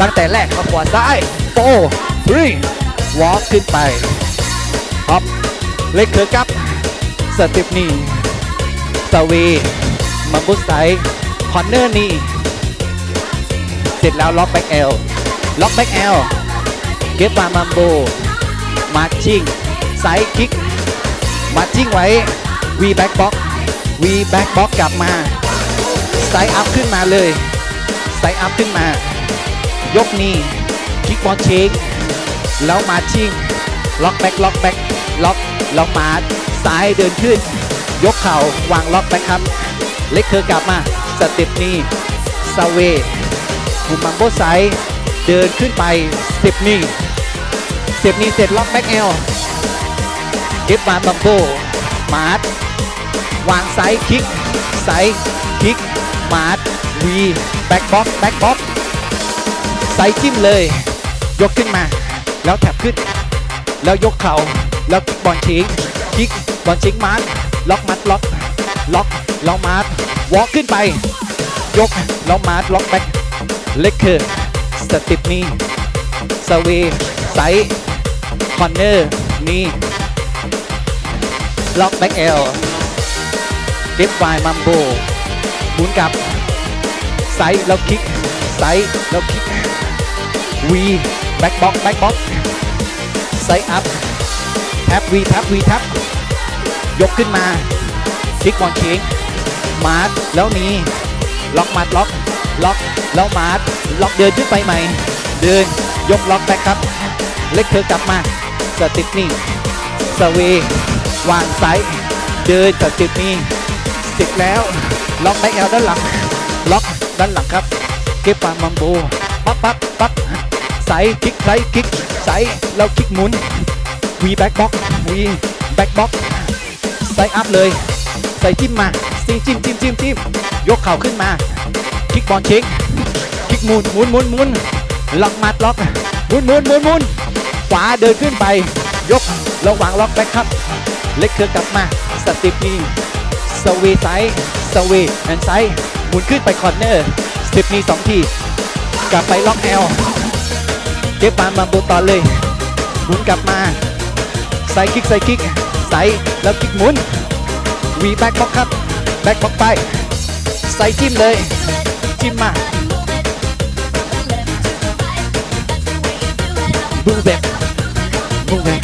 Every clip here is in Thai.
ตั้งแต่แรกมาขวาซ้ายโฟรีวอล์กขึ้นไปฮอปเล็กเคิร์กับสเติปนี่สวีมัมบุสไซคอนเนอร์นี่เสร็จแล้วล็อกแบ็กเอลล็อกแบ็กเอลเก็บมามัมโบมาชิงไซคิกมาจิ้งไว้ V back box V back box กกลับมาไซอัพขึ้นมาเลยไซอัพขึ้นมา ยกนี้คิกบอลเชคแล้วมาชิงล็อกแบ็กล็อกแบ็กล็อกแล้วมาซ้ายเดินขึ้น ยกเข่าวางล็อกแบ็กครับ เล็กเคอร์กลับมาสเต็ปนี้ซาเวมุมมัมโบไซด์เดินขึ้นไปสเต็ปนี้สเต็ปนี้เสร็จล็อกแบ็กเอลเก็บมาบัมโบมาร์ทวางไซคิกไซคิกมาร์ทวีแบ็กบ็อกแบ็กบ็อก ไซด์จิ้มเลย ยกขึ้นมา แล้วแท็บขึ้น แล้วยกเข่าแล้วคิกบอลชิงคิกบอลชิงมาร์ทล็อกมัดล็อกล็อกแล้วมาร์ทวอล์กขึ้นไป ยกแล้วมาร์ทล็อกแบ็กเล็กคือสติปนีสเวไซด์คอนเนอร์นี่ล็อกแบ็กเอลเก็บไวมัมโบหมุนกลับไซด์แล้วคลิกไซด์แล้วคลิก วีแบ็กบ็อกแบ็กบ็อกไซด์อัพแท็บวีแท็บวีแท็บยกขึ้นมาคลิกบอลเชงมาร์ทแล้วนี้ล็อกมาร์ทล็อกล็อกแล้วมาร์ทล็อกเดินขึ้นไปใหม่ เดินยกล็อกแบ็กครับ เล็กเธอกลับมาสติปนี่สเววางไซส์เดินจากจุดนี้เสร็จแล้ว ล็อกแบ็กแอลด้านหลัง ล็อกด้านหลังครับ เก็บปามัมโบ ปั๊บปั๊บปั๊บไซส์คลิกไซส์คลิกไซส์แล้วคลิกหมุนวีแบ็กบ็อกวีแบ็กบ็อกไซส์อัพเลย ใส่จิ้มมาจิ้มจิ้มจิ้มจิ้มจิ้มยกเข่าขึ้นมาคลิกบอลเช็คคลิกหมุนหมุนหมุนหมุนล็อกมัดล็อกหมุนหมุนหมุนหมุนขวาเดินขึ้นไป ยกระวางล็อกแบ็คครับ เล็กเครือกลับมาสติปนี้สวย์ไซด์สวย์แอนไซด์หมุนขึ้นไปคอร์เนอร์สติปนี้สองที กลับไปล็อกแอลเก็บปานบางโบต่อเลย หมุนกลับมาไซด์คิกไซด์คิกไซด์แล้วคิกหมุนวีแบ็กบ็อกครับแบ็กบ็อกไปไซด์จิ้มเลย จิ้มมาบูแบ็กบูแบ็ก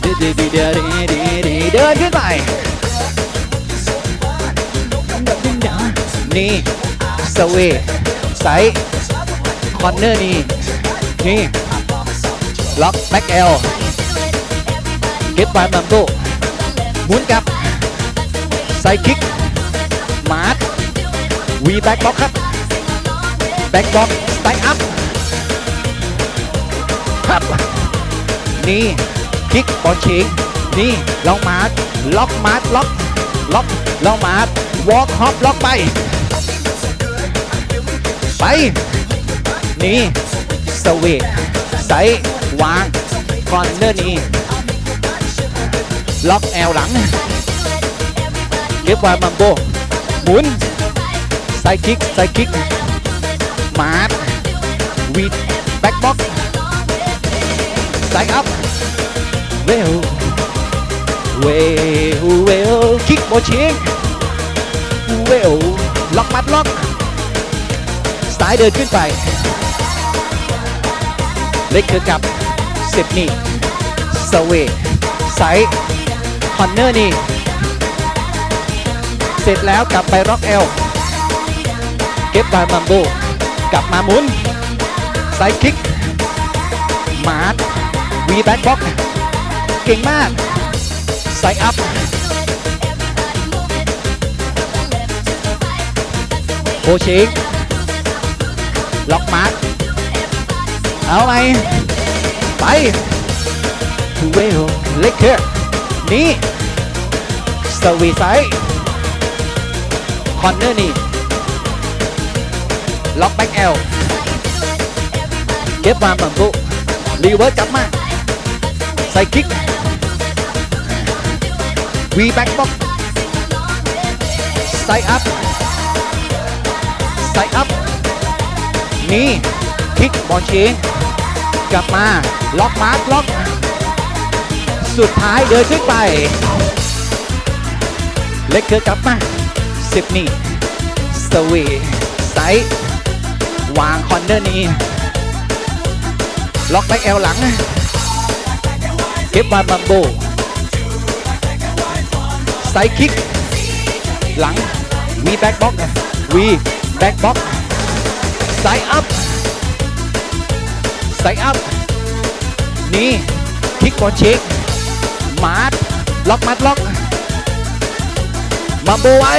เดินเดินเดินเดินเดินขึ้นไปนี่สเวไซ คอนเนอร์นี่นี่ล็อกแบ็กเอลเก็บไปมัมโบหมุนกลับไซคิกมาร์ทวีแบ็กบ็อกครับแบ็กบ็อกสไตอัพครับนี่คิกบอลชิงนี่ลองมาร์ทล็อกมาร์ทล็อกล็อกลองมาร์ทวอล์กฮอปล็อกไปไป นี่สวีทไซส์วางคอนเนอร์นี่ล็อกแอลหลังเก็บไวมัมโบหมุนไซคิกไซคิกมาร์ทวีดแบ็กบ็อกไซอัพเวลเวลเวลคิกโบชิงเวลล็อกมัดล็อก สายเดินขึ้นไป เล็กคือกับสิบนี่สเวไซคอนเนอร์นี่ เสร็จแล้วกลับไปร็อกเอล เก็บบามัมโบกลับมาหมุนไซคิก มาร์ทวีแบ็กบ็อกเก่งมาก ไซอัพโคชิง ล็อกมาร์ทเอาไหมไปเวลเล็กเคอร์นี่สวีไซคอนเนอร์นี่ล็อกแบ็กเอลเก็บมาบังบุรีเวิร์สกลับมาใส่คิกวีแบ็กบ็อกไซอัพไซอัพ นี่คิกบอลเชงกลับมาล็อกมาร์คล็อก สุดท้ายเดินขึ้นไป เล็กเกิดกลับมาสิบนี่สวีไซด์วางคอนเนอร์นี้ ล็อกแบ็กแอลหลัง เก็บมาบัมโบไซด์คิก หลังวีแบ็กบ็อกวีแบ็กบ็อก ไซด์อัพไซด์อัพนี่คิกบอลเช็คมาร์ล็อกมัดล็อกมาโบไว้